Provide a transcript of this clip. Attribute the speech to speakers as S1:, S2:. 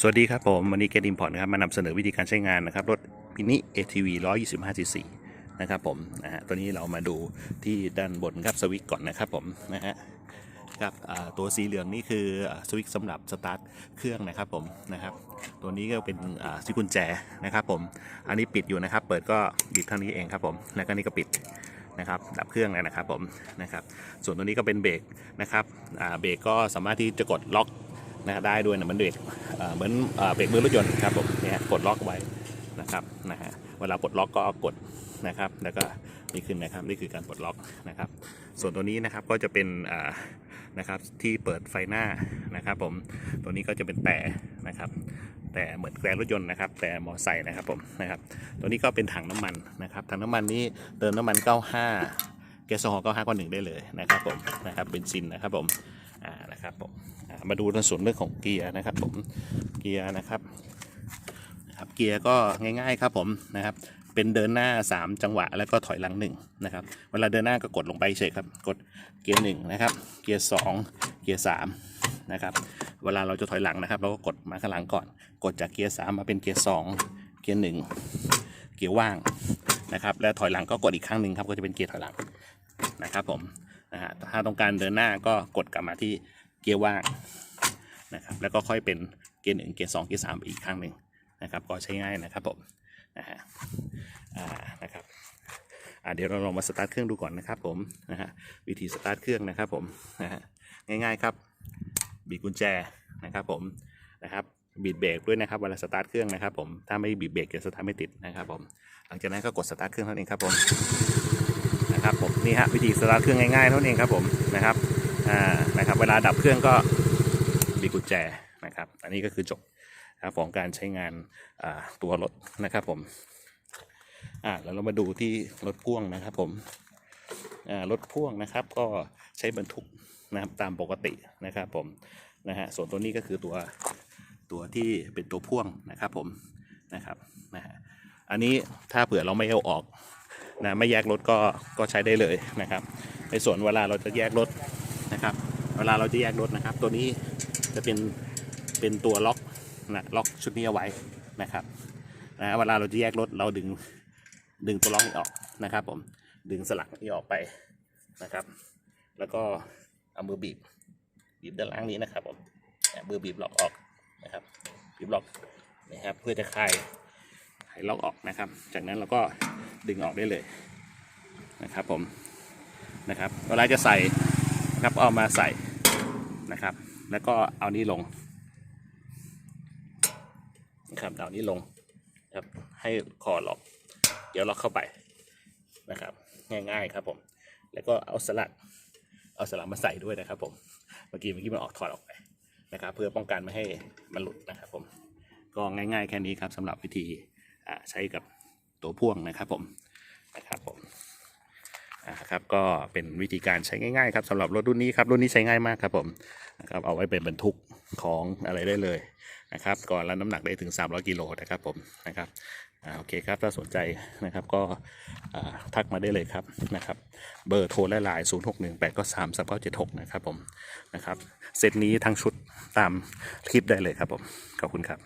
S1: สวัสดีครับผม วันนี้เกดิมพอร์ตนะครับมานำเสนอวิธีการใช้งานนะครับ รถพินิ ATV 125 cc นะครับผมนะฮะตัวนี้เรามาดูที่ด้านบนครับสวิตก่อนนะครับผมนะฮะครับตัวสีเหลืองนี่คือสวิตสำหรับสตาร์ทเครื่องนะครับผมนะครับ ตัวนี้ก็เป็นสวิตกุญแจนะครับผม อันนี้ปิดอยู่นะครับ เปิดก็บิดเท่านี้เองครับผม แล้วก็นี่ก็ปิดนะครับดับเครื่องแล้วนะครับผมนะครับ ส่วนตัวนี้ก็เป็นเบรกนะครับเบรกก็สามารถที่จะกดล็อก นะได้ด้วยนะเหมือนเบรกเหมือนเบรกมือรถยนต์ครับผมเนี่ยกดล็อกไว้นะครับนะฮะเวลาปลดล็อกก็กดนะครับแล้วก็นี่ขึ้นนะครับนี่คือการปลดล็อกนะครับ ส่วนตัวนี้นะครับก็จะเป็นนะครับที่เปิดไฟหน้านะครับ ผมตัวนี้ก็จะเป็นแต่นะครับแต่เหมือนแกรรถยนต์นะครับแต่มอไซค์นะครับผมนะครับตัวนี้ก็เป็นถังน้ำมันนะครับถังน้ำมันนี้เติมน้ำมัน 95แก๊สโซฮอล์95ก้อนหนึ่งได้เลยนะครับผมนะครับเบนซินนะครับผม อ่านะครับผมามาดูในส่วนเรื่องของเกียร์นะครับผมเกียร์นะครับครับเกียร์ก็ง่ายๆครับผมนะครับเป็นเดินหน้า 3 จังหวะแล้วก็ถอยหลัง1นะครับเวลาเดินหน้าก็กดลงไปเฉยครับกดเกียร์1นะครับเกียร์2เกียร์3นะครับเวลาเราจะถอยหลังนะครับ เราก็กดมาข้างหลังก่อน กดจากเกียร์3มาเป็นเกียร์2เกียร์1เกียร์ว่างนะครับแล้วถอยหลังก็กดอีกครั้งหนึ่งครับก็จะเป็นเกียร์ถอยหลังนะครับผม นะฮะถ้าต้องการเดินหน้าก็กดกลับมาที่เกียร์ว่างนะครับแล้วก็ค่อยเป็นเกียร์1เกียร์2เกียร์3อีกครั้งหนึ่งนะครับก็ใช้ง่ายนะครับผมนะฮะอ่านะครับอ่าเดี๋ยวเราลองมาสตาร์ทเครื่องดูก่อนนะครับผมนะฮะวิธีสตาร์ทเครื่องนะครับผมนะฮะง่ายๆครับบีบกุญแจนะครับผมนะครับบีบเบรกด้วยนะครับเวลาสตาร์ทเครื่องนะครับผมถ้าไม่บีบเบรกจะสตาร์ทไม่ติดนะครับผมหลังจากนั้นก็กดสตาร์ทเครื่องเท่านั้นเองครับผม นะครับผมนี่ฮะวิธีสตาร์ทเครื่องง่ายๆเท่านั้นเองครับผมนะครับอ่านะครับ เวลาดับเครื่องก็บีบกุญแจนะครับ อันนี้ก็คือจบนะครับของการใช้งานอ่าตัวรถนะครับผมอ่าแล้วเรามาดูที่รถพ่วงนะครับผมอ่ารถพ่วงนะครับก็ใช้บรรทุกนะครับตามปกตินะครับผมนะฮะส่วนตัวนี้ก็คือตัวตัวที่เป็นตัวพ่วงนะครับผมนะครับนะฮะอันนี้ถ้าเผื่อเราไม่เอาออก นะไม่แยกรถก็ก็ใช้ได้เลยนะครับ ในส่วนเวลาเราจะแยกรถนะครับ เวลาเราจะแยกรถนะครับ ตัวนี้จะเป็นเป็นตัวล็อกนะล็อกชุดนี้เอาไว้นะครับนะเวลาเราจะแยกรถเราดึงดึงตัวล็อกนี้ออกนะครับ ผมดึงสลักนี้ออกไปนะครับ แล้วก็เอามือบีบบีบด้านล่างนี้นะครับผมเนี่ยมือบีบล็อกออกนะครับบีบล็อกนะครับเพื่อจะคลายคลายล็อกออกนะครับ จากนั้นเราก็ ดึงออกได้เลยนะครับผมนะครับเวลาจะใส่นะครับเอามาใส่นะครับ แล้วก็เอานี้ลงนะครับเอานี้ลงครับให้คอล็อก เดี๋ยวเราเข้าไปนะครับ ง่ายๆครับผม แล้วก็เอาสลักเอาสลักมาใส่ด้วยนะครับ ผมเมื่อกี้เมื่อกี้มันออกถอดออกไปนะครับ เพื่อป้องกันไม่ให้มันหลุดนะครับ ผมก็ง่าย ๆ แค่นี้ครับสำหรับวิธีใช้กับ ตัวพ่วงนะครับผมนะครับผมอ่าครับก็เป็นวิธีการใช้ง่ายๆครับสำหรับรถรุ่นนี้ครับรุ่นนี้ใช้ง่ายมากครับผมนะครับเอาไว้เป็นบรรทุกของอะไรได้เลยนะครับก่อนแล้วน้ำหนักได้ถึง 300กิโลนะครับผมนะครับอ่าโอเคครับ ถ้าสนใจนะครับก็ทักมาได้เลยครับนะครับ เบอร์โทรและไลน์0 6 1 8 9 3 3 9 7 6 นะครับผมนะครับ เซตนี้ทั้งชุดตามคลิปได้เลยครับผม ขอบคุณครับ